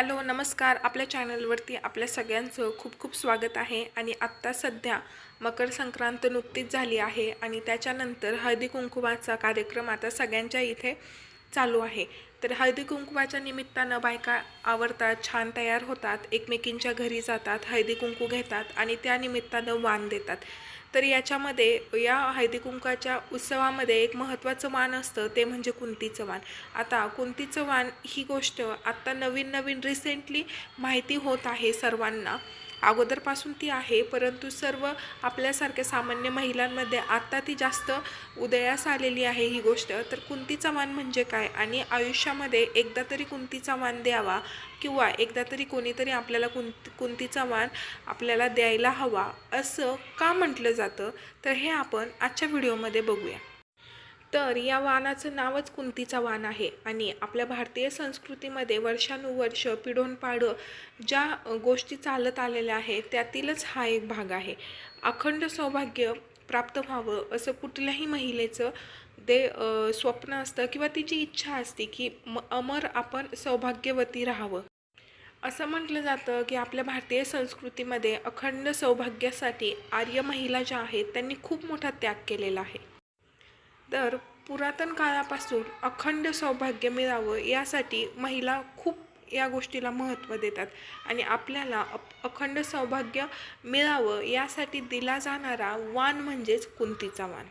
Hello नमस्कार. आपल्या चॅनलवरती आपल्या सगळ्यांचं खूप खूप स्वागत आहे आणि आत्ता सध्या मकर संक्रांत नुकतीच झाली आहे आणि त्याच्यानंतर हळदी कुंकुमाचा कार्यक्रम आता सगळ्यांच्या इथे चालू आहे. तर हळदी कुंकवाच्या निमित्तानं बायका आवडतात छान तयार होतात एकमेकींच्या घरी जातात हळदी कुंकू घेतात आणि त्या निमित्तानं वाण देतात. तर याच्यामध्ये या हळदी कुंकाच्या उत्सवामध्ये एक महत्त्वाचं वाण असतं ते म्हणजे कुंतीचं वाण. आता कुंतीचं वाण ही गोष्ट आत्ता नवीन नवीन रिसेंटली माहिती होत आहे सर्वांना. अगोदरपासून ती आहे परंतु सर्व आपल्यासारख्या सामान्य महिलांमध्ये आत्ता ती जास्त उदयास आलेली आहे ही गोष्ट. तर कुंतीचा मान म्हणजे काय? आणि आयुष्यामध्ये एकदा तरी कुंतीचा मान द्यावा किंवा एकदा तरी कोणीतरी आपल्याला कुंत कुंतीचा मान आपल्याला द्यायला हवा असं का म्हटलं जातं? तर हे आपण आजच्या व्हिडिओमध्ये बघूया. तर या वानाचं नावच कुंतीचा वाण आहे. आणि आपल्या भारतीय संस्कृतीमध्ये वर्षानुवर्ष पिढोनपाडं ज्या गोष्टी चालत आलेल्या आहेत त्यातीलच हा एक भाग आहे. अखंड सौभाग्य प्राप्त व्हावं असं कुठल्याही महिलेचं ते स्वप्न असतं किंवा तिची इच्छा असते की म अमर आपण सौभाग्यवती राहावं. असं म्हटलं जातं की आपल्या भारतीय संस्कृतीमध्ये अखंड सौभाग्यासाठी आर्य महिला ज्या आहेत त्यांनी खूप मोठा त्याग केलेला आहे. तर पुरातन काळापासून अखंड सौभाग्य मिळावं यासाठी महिला खूप या गोष्टीला महत्त्व देतात. आणि आपल्याला अप अखंड सौभाग्य मिळावं यासाठी दिला जाणारा वाण म्हणजेच कुंतीचा वाण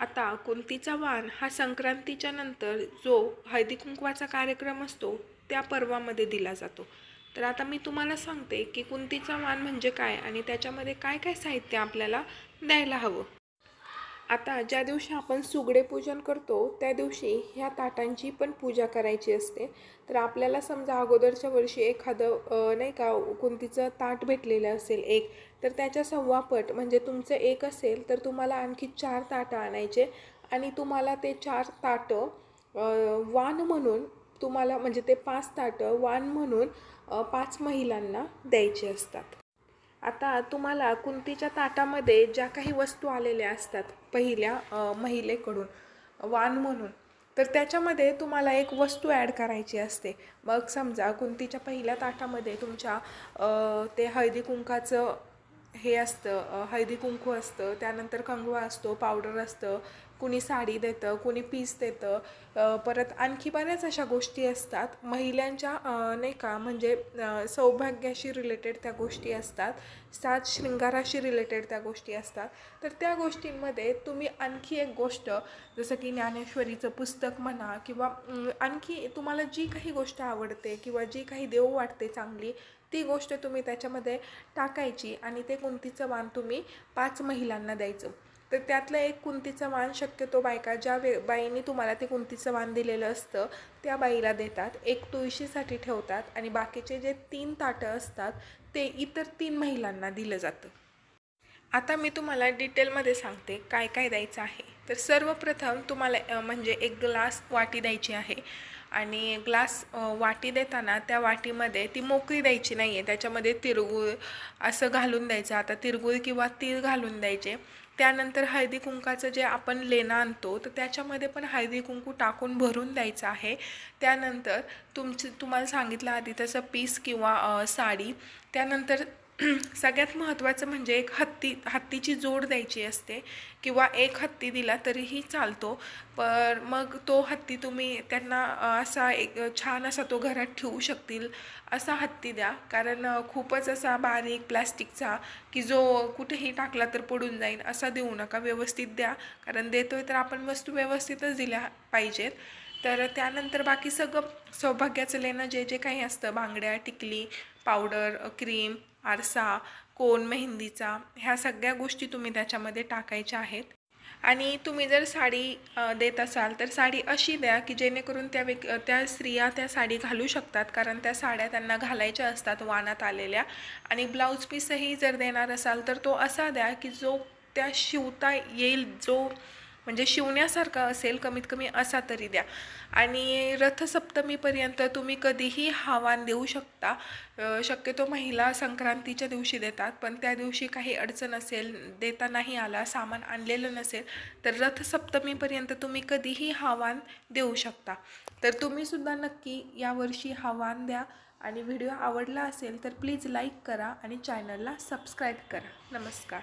आता कुंतीचा वाण हा संक्रांतीच्या नंतर जो हळदी कुंकवाचा कार्यक्रम असतो त्या पर्वामध्ये दिला जातो. तर आता मी तुम्हाला सांगते की कुंतीचा वाण म्हणजे काय आणि त्याच्यामध्ये काय काय साहित्य आपल्याला द्यायला हवं. आता ज्या दिवशी आपण सुगडे पूजन करतो त्या दिवशी ह्या ताटांची पण पूजा करायची असते. तर आपल्याला समजा अगोदरच्या वर्षी एखादं नाही का कुंतीचं ताट भेटलेलं असेल एक तर त्याच्या सव्वापट म्हणजे तुमचं एक असेल तर तुम्हाला आणखी चार ताटं आणायचे आणि तुम्हाला ते चार ताटं वान म्हणून तुम्हाला म्हणजे ते पाच ताटं वान म्हणून पाच महिलांना द्यायचे असतात. आता तुम्हाला कुंतीच्या ताटामध्ये ज्या काही वस्तू आलेल्या असतात पहिल्या महिलेकडून वाण म्हणून तर त्याच्यामध्ये तुम्हाला एक वस्तू ॲड करायची असते. मग समजा कुंतीच्या पहिल्या ताटामध्ये तुमच्या ते हळदी कुंकाचं हे असतं हळदी कुंकू असतं त्यानंतर कंगवा असतो पावडर असतं कुणी साडी देतं कुणी पीस देतं परत आणखी बऱ्याच अशा गोष्टी असतात. महिलांच्या नाही का म्हणजे सौभाग्याशी रिलेटेड त्या गोष्टी असतात सात शृंगाराशी रिलेटेड त्या गोष्टी असतात. तर त्या गोष्टींमध्ये तुम्ही आणखी एक गोष्ट जसं की ज्ञानेश्वरीचं पुस्तक म्हणा किंवा आणखी तुम्हाला जी काही गोष्ट आवडते किंवा जी काही देव वाटते चांगली ती गोष्ट तुम्ही त्याच्यामध्ये टाकायची आणि ते कुंतीचं वाण तुम्ही पाच महिलांना द्यायचं. तर त्यातलं एक कुंतीचं वाण शक्यतो बायका ज्या वे बाईंनी तुम्हाला ते कुंतीचं वाण दिलेलं असतं त्या बाईला देतात. एक तुळशीसाठी ठेवतात आणि बाकीचे जे तीन ताटं असतात ते इतर तीन महिलांना दिलं जातं. आता मी तुम्हाला डिटेलमध्ये सांगते काय काय द्यायचं आहे. तर सर्वप्रथम तुम्हाला म्हणजे एक ग्लास वाटी द्यायची आहे. आणि ग्लास वाटी देताना त्या वाटीमध्ये ती मोकळी द्यायची नाही आहे त्याच्यामध्ये तिरगुळ असं घालून द्यायचं. आता तिरगुळ किंवा तीळ घालून द्यायचे. त्यानंतर हळदी कुंकाचं जे आपण लेणं आणतो तर त्याच्यामध्ये पण हळदी कुंकू टाकून भरून द्यायचं आहे. त्यानंतर तुमचं तुम्हाला सांगितलं आधी तसं पीस किंवा साडी. त्यानंतर सगळ्यात महत्त्वाचं म्हणजे एक हत्ती हत्तीची जोड द्यायची असते किंवा एक हत्ती दिला तरीही चालतो. पर मग तो हत्ती तुम्ही त्यांना असा एक छान असा तो घरात ठेवू शकतील असा हत्ती द्या. कारण खूपच असा बारीक प्लॅस्टिकचा की जो कुठेही टाकला तर पडून जाईल असा देऊ नका. व्यवस्थित द्या. कारण देतोय तर आपण वस्तू व्यवस्थितच दिल्या पाहिजेत. तर त्यानंतर बाकी सगळं सौभाग्याचं लेणं जे जे काही असतं बांगड्या टिकली पावडर क्रीम आरसा कोन मेहंदीचा ह्या सगळ्या गोष्टी तुम्ही त्याच्यामध्ये टाकायच्या आहेत. आणि तुम्ही जर साडी देत असाल तर साडी अशी द्या की जेणेकरून त्या व्यक् त्या स्त्रिया त्या साडी घालू शकतात. कारण त्या साड्या त्यांना घालायच्या असतात वानात आलेल्या. आणि ब्लाऊज पीसही जर देणार असाल तर तो असा द्या की जो त्या शिवता येईल जो म्हणजे शिवण्यासारखा असेल कमीत कमी असा तरी द्या. आणि रथसप्तमीपर्यंत तुम्ही कधीही हवान देऊ शकता. शक्यतो महिला संक्रांतीच्या दिवशी देतात पण त्या दिवशी काही अडचण असेल देता नाही आला सामान आणलेलं नसेल तर रथसप्तमीपर्यंत तुम्ही कधीही हवान देऊ शकता. तर तुम्हीसुद्धा नक्की यावर्षी हवान द्या. आणि व्हिडिओ आवडला असेल तर प्लीज लाईक करा आणि चॅनलला सबस्क्राईब करा. नमस्कार.